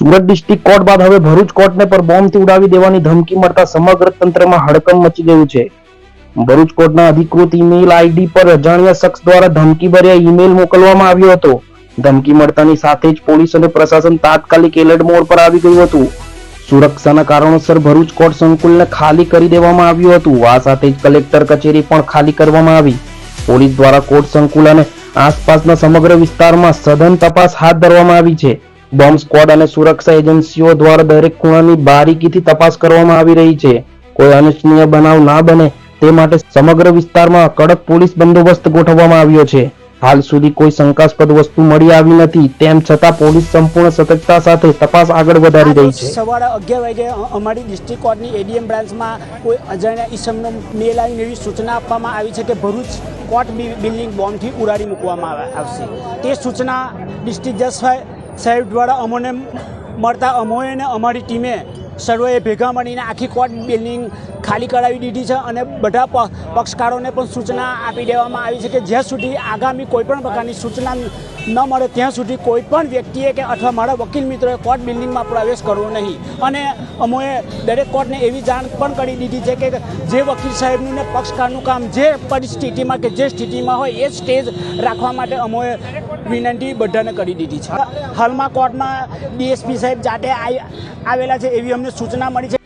Surat district court બાદ હવે ભરૂચ કોર્ટને પર બોમ્બથી ઉડાવી દેવાની ધમકી મળતા સમગ્ર તંત્રમાં હડકંપ મચી ગયું છે. ભરૂચ કોર્ટના અધિકૃત ઈમેલ આઈડી પર અજાણ્યા શખ્સ દ્વારા ધમકીભર્યા ઈમેલ મોકલવામાં આવ્યો હતો. ધમકી મળતાની સાથે જ પોલીસ અને પ્રશાસન તાત્કાલિક એલર્ટ મોડ પર આવી ગયું હતું. સુરક્ષાના કારણોસર ભરૂચ કોર્ટ સંકુલને ખાલી કરી દેવામાં આવ્યું હતું. આ સાથે જ કલેક્ટર કચેરી પણ ખાલી કરવામાં આવી. પોલીસ દ્વારા કોર્ટ સંકુલ અને આસપાસના સમગ્ર વિસ્તારમાં સઘન તપાસ હાથ ધરવામાં આવી છે. બોમ્બ સ્ક્વોડ અને સુરક્ષા એજન્સીઓ દ્વારા દરેક ખૂણાની બારીકીથી તપાસ કરવામાં આવી રહી છે. કોઈ અનિચ્છનીય બનાવ ના બને તે માટે સમગ્ર વિસ્તારમાં કડક પોલીસ બંદોબસ્ત ગોઠવવામાં આવ્યો છે. હાલ સુધી કોઈ શંકાસ્પદ વસ્તુ મળી આવી નથી, તેમ છતાં પોલીસ સંપૂર્ણ સતર્કતા સાથે તપાસ આગળ વધારી રહી છે. સવારે અગિયાર વાગે અમારી ડિસ્ટ્રિક્ટ કોર્ટની એડીએમ બ્રાન્ચમાં કોઈ અજાણ્યા ઈસમનો મેલ આવીને એવી સૂચના આપવામાં આવી છે કે ભરૂચ કોર્ટ બિલ્ડિંગ બોમ્બથી ઉડાડી મૂકવામાં આવે- આવશે. તે સૂચના ડિસ્ટ્રિક્ટ જજ સાહેબ દ્વારા અમોને મળતા અમોએ અને અમારી ટીમે સર્વેએ ભેગા મળીને આખી કોર્ટ બિલ્ડિંગ ખાલી કરાવી દીધી છે અને બધા પક્ષકારોને પણ સૂચના આપી દેવામાં આવી છે કે જ્યાં સુધી આગામી કોઈપણ પ્રકારની સૂચના ન મળે ત્યાં સુધી કોઈ પણ વ્યક્તિએ કે અથવા મારા વકીલ મિત્રોએ કોર્ટ બિલ્ડિંગમાં પ્રવેશ કરવો નહીં. અને અમોએ દરેક કોર્ટને એવી જાણ પણ કરી દીધી છે કે જે વકીલ સાહેબનું ને પક્ષકારનું કામ જે પરિસ્થિતિમાં કે જે સ્થિતિમાં હોય એ સ્ટેજ રાખવા માટે અમોએ વિનંતી બધાને કરી દીધી છે. હાલમાં કોર્ટમાં ડીએસપી સાહેબ જાતે આવેલા છે એવી અમને સૂચના મળી છે.